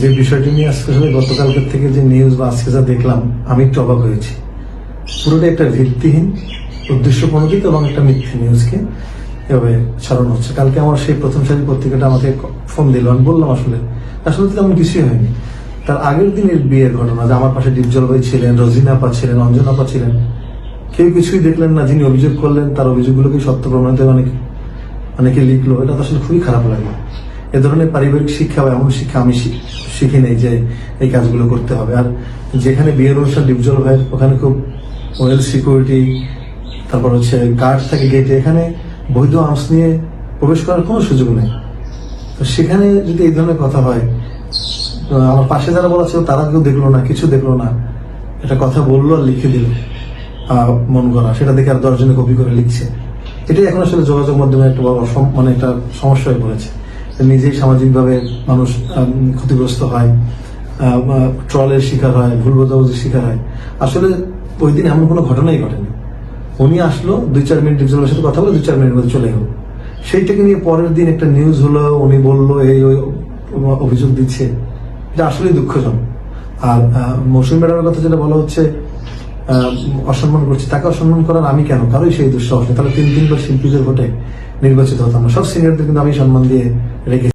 যে বিষয়টি নিয়ে আজকে আসলে গতকালকের থেকে যে নিউজ বা আজকে যা দেখলাম, আমি একটু অবাক হয়েছি। পুরোটা একটা ভিত্তিহীন উদ্দেশ্য প্রণোদিত এবং একটা মিথ্যে নিউজকে এভাবে ছড়ানো হচ্ছে। কালকে আমার সেই প্রথম সারি পত্রিকাটা আমাকে ফোন দিল। আমি বললাম আসলে আসলে তো তেমন কিছুই হয়নি। তার আগের দিনের বিয়ের ঘটনা, যে আমার পাশে ডিপজল ভাই ছিলেন, রজিনা আপা ছিলেন, অঞ্জনা আপা ছিলেন, কেউ কিছুই দেখলেন না। যিনি অভিযোগ করলেন, তার অভিযোগগুলোকে সত্য প্রমাণিত অনেক অনেকে লিখলো। এটা তো আসলে খুবই খারাপ লাগল এ ধরনের পারিবারিক শিক্ষা বা এমন শিক্ষা আমি শিখি নাই যে এই কাজগুলো করতে হবে। আর যেখানে বিয়ের অনুষ্ঠান, ডিপজল ভাই ওখানে খুব ওয়েল সিকিউরিটি, তারপর হচ্ছে গার্ড থাকে গেটে এখানে বৈধ আর্মস নিয়ে প্রবেশ করার কোনো সুযোগ নেই। তো সেখানে যদি এই ধরনের কথা হয় আমার পাশে যারা বলা ছিল তারা কেউ দেখল না, কিছু দেখল না। এটা কথা বলল আর লিখে দিল মন করা সেটা দেখে আর দশজনে কপি করে লিখছে। এটাই এখন আসলে যোগাযোগ মাধ্যমে একটা বড় মানে একটা সমস্যা হয়ে পড়েছে। নিজেই সামাজিকভাবে মানুষ ক্ষতিগ্রস্ত হয় ট্রলের শিকার হয়, ভুল বোঝাবুঝির শিকার হয়। আসলে ওই দিন এমন কোনো ঘটনাই ঘটেনি। উনি আসলো, দুই চার মিনিট ডিভিশনের সাথে কথা বলে দুই চার মিনিটের মধ্যে চলে গেল। সেইটাকে নিয়ে পরের দিন একটা নিউজ হলো, উনি বলল, এই, ওই অভিযোগ দিচ্ছে। এটা আসলেই দুঃখজনক। আর মৌসুমী ম্যাডামের কথা যেটা বলা হচ্ছে অসম্মান করছি। তাকে অসম্মান করার আমি কেন? কারোই সেই দুঃসাহস নেই। তাহলে তিন তিনবার শিল্পীদের ভোটে নির্বাচিত হতাম। সব সিনিয়রদের কিন্তু আমি সম্মান দিয়ে রেখে